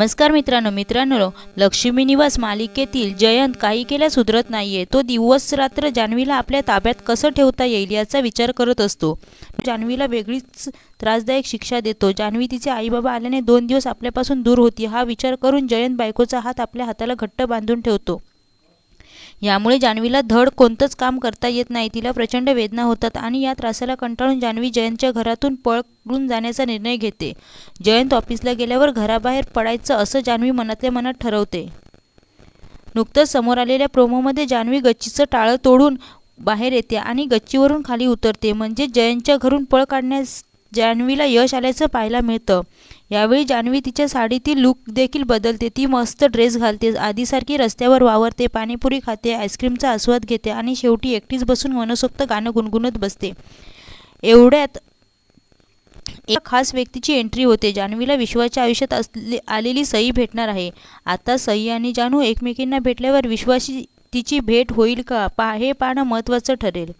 नमस्कार मित्रांनो मित्रांनो लक्ष्मी निवास मालिकेतील जयंत काही केल्यास सुधरत नाहीये. तो दिवस रात्र जान्हवीला आपल्या ताब्यात कसं ठेवता येईल याचा विचार करत असतो. जान्हवीला वेगळीच त्रासदायक शिक्षा देतो. जान्हवी तिचे आईबाबा आल्याने दोन दिवस आपल्यापासून दूर होती. हा विचार करून जयंत बायकोचा हात आपल्या हाताला घट्ट बांधून ठेवतो. यामुळे जान्हवीला धड कोणतंच काम करता येत नाही. तिला प्रचंड वेदना होतात आणि या त्रासाला कंटाळून जान्हवी जयंतच्या घरातून पळून जाण्याचा निर्णय घेते. जयंत ऑफिसला गेल्यावर घराबाहेर पडायचं असं जान्हवी मनातल्या मनात ठरवते. नुकतंच समोर आलेल्या प्रोमोमध्ये जान्हवी गच्चीचं टाळं तोडून बाहेर येते आणि गच्चीवरून खाली उतरते. म्हणजे जयंतच्या घरून पळ काढण्यास जान्हवीला यश आल्याचं पाहायला मिळतं. यावेळी जान्हवी तिच्या साडीतील लूक देखील बदलते. ती मस्त ड्रेस घालते. आधीसारखी रस्त्यावर वावरते. पाणीपुरी खाते. आईस्क्रीमचा आस्वाद घेते आणि शेवटी एकटीच बसून मनसोक्त गाणं गुणगुणत बसते. एवढ्यात एका खास व्यक्तीची एंट्री होते. जान्हवीला विश्वाच्या आयुष्यात असले आलेली सई भेटणार आहे. आता सई आणि जानू एकमेकींना भेटल्यावर विश्वाशी तिची भेट होईल का? पा हे पाहणं महत्त्वाचं ठरेल.